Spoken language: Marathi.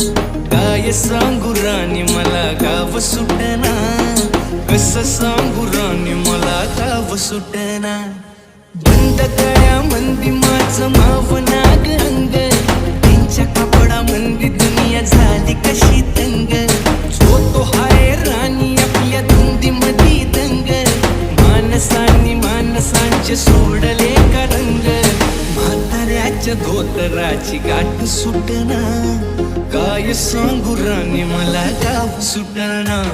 काय सांगू राणी मला गाव सुटना. कस सांगू राणी मला गाव सुटना. बंद कळ्या मंदी माझं माव नाग अंग त्यांच्या कपडा मंदी दुनिया झाली कशी तंग. जो तो हाय राणी आपल्या धुंदी मधी दंग. माणसांनी माणसांचे सोडले का रंग. म्हाताऱ्याच्या धोतराची गाठ सुटना. काय सांगू राणी मला गाव सुटणार